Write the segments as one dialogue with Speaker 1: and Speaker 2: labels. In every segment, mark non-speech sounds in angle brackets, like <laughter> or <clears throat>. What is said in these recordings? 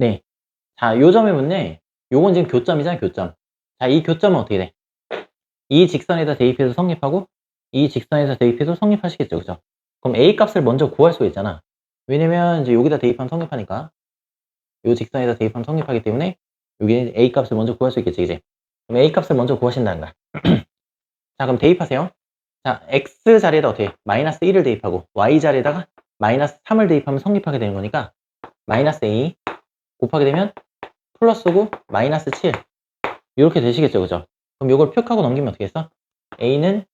Speaker 1: 네. 자, 요 점에 묻네. 요건 지금 교점이잖아요, 교점. 자, 이 교점은 어떻게 돼? 이 직선에다 대입해서 성립하고, 이 직선에서 대입해서 성립하시겠죠, 그죠? 그럼 A 값을 먼저 구할 수가 있잖아. 왜냐면 이제 여기다 대입하면 성립하니까. 요 직선에다 대입하면 성립하기 때문에 여기 A 값을 먼저 구할 수 있겠지, 이제. 그럼 A 값을 먼저 구하신다는 거야. <clears throat> 자, 그럼 대입하세요. 자, X 자리에다 어떻게? 마이너스 1을 대입하고, Y 자리에다가 마이너스 3을 대입하면 성립하게 되는 거니까, 마이너스 A 곱하게 되면 플러스고 마이너스 7 이렇게 되시겠죠 그죠? 그럼 이걸 표 하고 넘기면 어떻게 했어? A는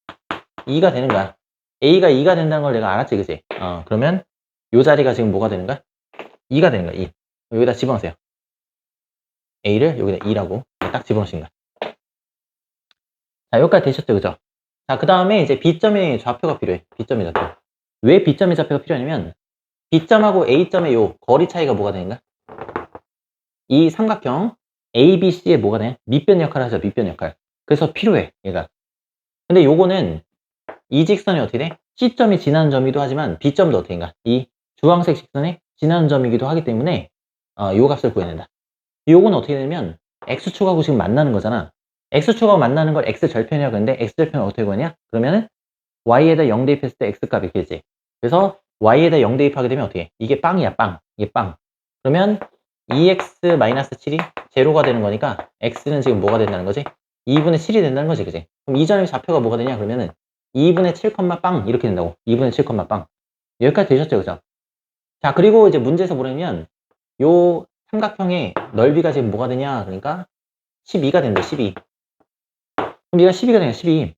Speaker 1: 2가 되는 거야. A가 2가 된다는 걸 내가 알았지 그지? 어 그러면 이 자리가 지금 뭐가 되는 거야? 2가 되는 거야 2 여기다 집어넣으세요. A를 여기다 2라고 딱 집어넣으신 거야. 자 여기까지 되셨죠 그죠? 자 그 다음에 이제 b점의 좌표가 필요해 b점의 좌표. 왜 b점의 좌표가 필요하냐면 b점하고 a점의 요 거리 차이가 뭐가 되는가 이 삼각형 ABC의 뭐가 돼? 밑변 역할을 하죠, 밑변 역할. 그래서 필요해, 얘가. 근데 요거는 이 직선이 어떻게 돼? C점이 지나는 점이기도 하지만 B점도 어떻게 인가? 이 주황색 직선에 지나는 점이기도 하기 때문에 어, 요 값을 구해낸다. 요거는 어떻게 되냐면 X축하고 지금 만나는 거잖아. X축하고 만나는 걸 X절편이라고 하는데 X절편을 어떻게 구하냐? 그러면은 Y에다 0 대입했을 때 X값이 되지. 그래서 Y에다 0 대입하게 되면 어떻게 해? 이게 빵이야, 빵. 이게 빵. 그러면 2x-7이 제로가 되는 거니까 x는 지금 뭐가 된다는 거지? 2분의 7이 된다는 거지, 그지? 그럼 이 점의 좌표가 뭐가 되냐? 그러면은 2분의 7, 빵 이렇게 된다고. 2분의 7, 빵. 여기까지 되셨죠, 그죠? 자, 그리고 이제 문제에서 보려면 요 삼각형의 넓이가 지금 뭐가 되냐? 그러니까 12가 된대, 12. 그럼 얘가 12가 되냐, 12.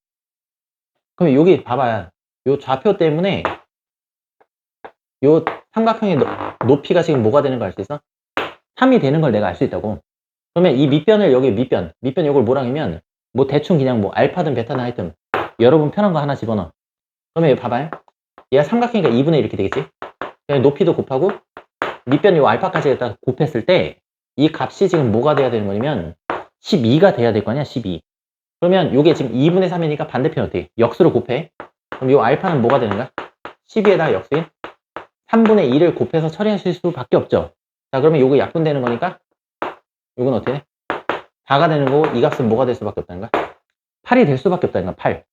Speaker 1: 그럼 여기 봐봐요. 요 좌표 때문에 요 삼각형의 높이가 지금 뭐가 되는 거 알 수 있어? 3이 되는 걸 내가 알 수 있다고. 그러면 이 밑변을 여기 밑변, 밑변 요걸 뭐랑이면 뭐 대충 그냥 뭐 알파든 베타든 하여튼 여러분 편한 거 하나 집어넣어. 그러면 여기 봐봐요. 얘가 삼각형이니까 2분의 이렇게 되겠지? 높이도 곱하고 밑변 요 알파까지 갖다 곱했을 때 이 값이 지금 뭐가 돼야 되는 거냐면 12가 돼야 될 거 아니야? 12. 그러면 요게 지금 2분의 3이니까 반대편 어떻게? 역수로 곱해. 그럼 요 알파는 뭐가 되는 거야? 12에다가 역수인 3분의 2를 곱해서 처리하실 수밖에 없죠. 자, 그러면 요거 약분되는 거니까 요건 어떻게 돼? 4가 되는 거고 이 값은 뭐가 될 수밖에 없다는 거야? 8이 될 수밖에 없다는 거야, 8.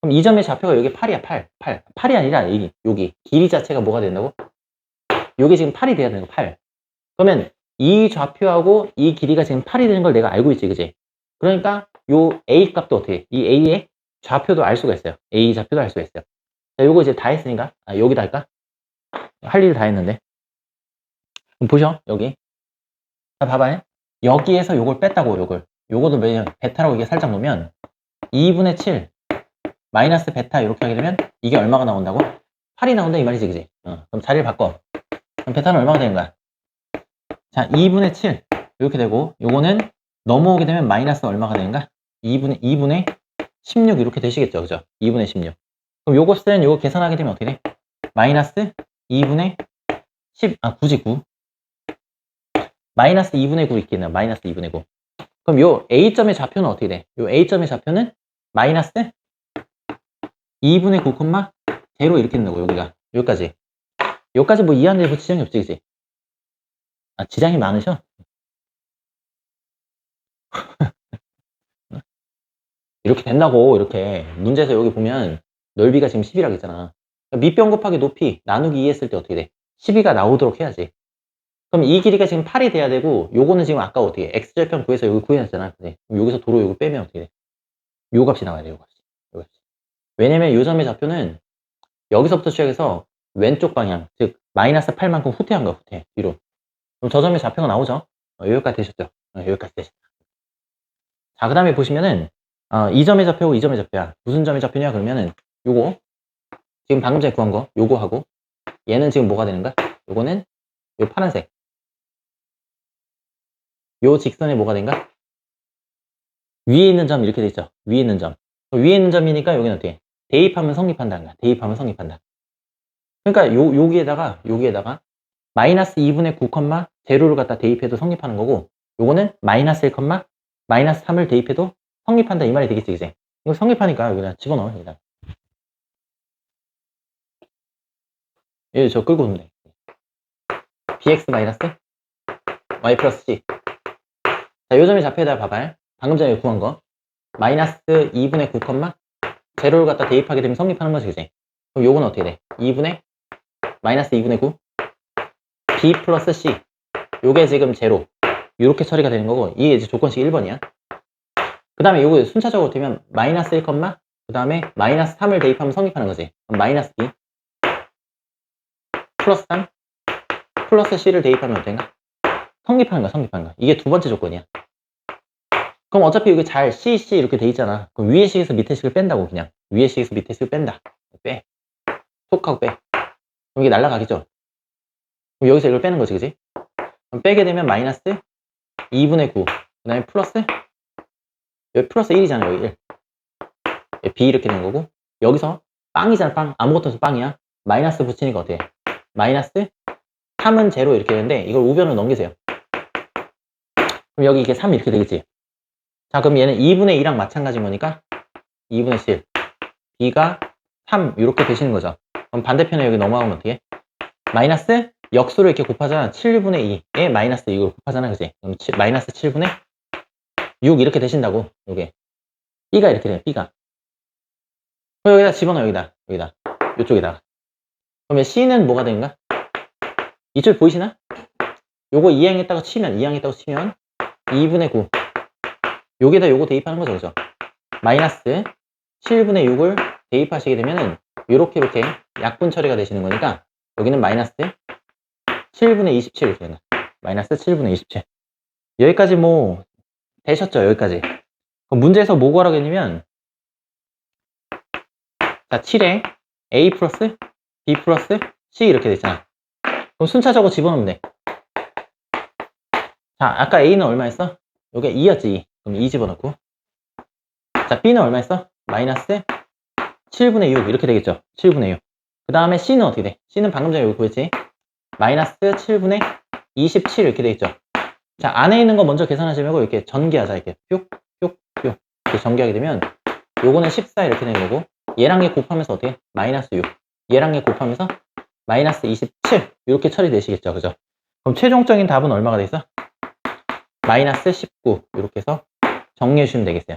Speaker 1: 그럼 이 점의 좌표가 여기 8이야, 8. 8. 8이 아니라 여기, 여기. 길이 자체가 뭐가 된다고? 요게 지금 8이 돼야 되는 거, 8. 그러면 이 좌표하고 이 길이가 지금 8이 되는 걸 내가 알고 있지, 그지? 그러니까 요 A 값도 어떻게 해? 이 A의 좌표도 알 수가 있어요. A 좌표도 알 수가 있어요. 자, 요거 이제 다 했으니까, 아, 여기다 할까? 할 일 다 했는데. 보셔 여기 자 봐봐요 여기에서 요걸 뺐다고 요걸 요거도 왜 베타라고 이게 살짝 놓으면 2분의 7 마이너스 베타 이렇게 하게 되면 이게 얼마가 나온다고? 8이 나온다 이 말이지 그지? 어, 그럼 자리를 바꿔 그럼 베타는 얼마가 되는 거야? 자 2분의 7 이렇게 되고 요거는 넘어오게 되면 마이너스 얼마가 되는가? 2분의 2분의 16 이렇게 되시겠죠 그죠? 2분의 16 그럼 요것은 요거 계산하게 되면 어떻게 돼? 마이너스 2분의 10, 아, 굳이 9. 마이너스 2분의 9 있겠네요. 마이너스 2분의 9. 그럼 요 A점의 좌표는 어떻게 돼? 요 A점의 좌표는 마이너스 2분의 9, 제로 이렇게 된다고, 여기가. 여기까지. 여기까지 뭐 이해하는데 뭐 지장이 없지, 그지? 아, 지장이 많으셔? <laughs> 이렇게 된다고, 이렇게. 문제에서 여기 보면 넓이가 지금 10이라고 했잖아. 밑변 곱하기 높이 나누기 2 했을 때 어떻게 돼? 12가 나오도록 해야지. 그럼 이 길이가 지금 8이 돼야 되고 요거는 지금 아까 어떻게 x절편 구해서 여기 구해놨잖아. 그럼 여기서 도로 요거 빼면 어떻게 돼? 요 값이 나와야 돼. 요 값이. 요 값이. 왜냐면 요 점의 좌표는 여기서부터 시작해서 왼쪽 방향, 즉 마이너스 8만큼 후퇴한 거야. 후퇴. 뒤로. 그럼 저 점의 좌표가 나오죠? 어, 여기까지 되셨죠? 어, 여기까지 되셨다. 자, 그 다음에 보시면은 어, 이 점의 좌표고 이 점의 좌표야. 무슨 점의 좌표냐? 그러면은 요거 지금 방금 전에 구한 거 요거 하고 얘는 지금 뭐가 되는가? 요거는 요 파란색 요 직선에 뭐가 된가? 위에 있는 점 이렇게 돼 있죠. 위에 있는 점. 위에 있는 점이니까 여기는 어떻게? 대입하면 성립한다는 거야. 대입하면 성립한다. 그러니까 요, 여기에다가, 여기에다가 마이너스 2분의 9, 제로를 갖다 대입해도 성립하는 거고, 요거는 마이너스 1, 마이너스 3을 대입해도 성립한다 이 말이 되겠지, 그지? 이거 성립하니까 여기다 집어넣어, 여기다. 예, 저 끌고 오면 돼. bx 마이너스 y 플러스 c. 자, 요 점이 좌표에다 봐봐요. 방금 전에 구한 거. 마이너스 2분의 9, 제로를 갖다 대입하게 되면 성립하는 거지, 그지? 그럼 요건 어떻게 돼? 2분의 마이너스 2분의 9 b 플러스 c 요게 지금 제로 이렇게 처리가 되는 거고 이게 이제 조건식 1번이야 그 다음에 요거 순차적으로 되면 마이너스 1, 그 다음에 마이너스 3을 대입하면 성립하는 거지 그럼 마이너스 b 플러스 3 플러스 c를 대입하면 어떤가? 성립하는 거야 이게 두 번째 조건이야. 그럼 어차피 여기 잘 C, C 이렇게 돼 있잖아. 그럼 위에 식에서 밑에 식을 뺀다고 그냥. 위에 식에서 밑에 식을 뺀다. 빼. 톡 하고 빼. 그럼 이게 날라가겠죠? 그럼 여기서 이걸 빼는 거지 그지? 그럼 빼게 되면 마이너스 2분의 9그 다음에 플러스? 여기 플러스 1이잖아 여기 1 여기 B 이렇게 된 거고. 여기서 빵이잖아 빵. 아무것도 없어 빵이야. 마이너스 붙이니까 해? 마이너스 3은 제로 이렇게 되는데 이걸 우변으로 넘기세요 그럼 여기 이게 3 이렇게 되겠지? 자 그럼 얘는 2분의 2랑 마찬가지인 거니까 2분의 7 B가 3 이렇게 되시는 거죠. 그럼 반대편에 여기 넘어가면 어떻게? 해? 마이너스 역수를 이렇게 곱하잖아. 7분의 2에 마이너스 이걸 곱하잖아. 그지 그럼 치- 마이너스 7분의 6 이렇게 되신다고 요게. B가 이렇게 돼요 B가. 그럼 여기다 집어넣어 여기다. 여기다. 요쪽에다가. 그러면 C는 뭐가 되는가? 이쪽 보이시나? 요거 2항했다고 치면 2항했다고 치면 2분의 9 여기다 요거 대입하는 거죠 그죠? 마이너스 7분의 6을 대입하시게 되면은 요렇게 이렇게 약분 처리가 되시는 거니까 여기는 마이너스 7분의 27 이렇게 되나 마이너스 7분의 27 여기까지 뭐 되셨죠 여기까지? 그럼 문제에서 뭐 구하라고 했냐면 자 7에 a 플러스 b 플러스 c 이렇게 돼 있잖아. 그럼 순차적으로 집어넣으면 돼 자 아까 a는 얼마였어? 요게 2였지 2 그럼 2 집어넣고 자 b는 얼마였어? 마이너스 7분의 6 이렇게 되겠죠 7분의 6 그 다음에 C는 어떻게 돼? C는 방금 전에 여기 구했지? 마이너스 7분의 27 이렇게 되겠죠? 자, 안에 있는 거 먼저 계산하지 말고 이렇게 전개하자. 이렇게 뿅, 뿅, 뿅. 이렇게 전개하게 되면 요거는 14 이렇게 되는 거고 얘랑 얘 곱하면서 어떻게? 해? 마이너스 6. 얘랑 얘 곱하면서 마이너스 27 이렇게 처리되시겠죠? 그죠? 그럼 최종적인 답은 얼마가 돼 있어? 마이너스 19 이렇게 해서 정리해 주시면 되겠어요.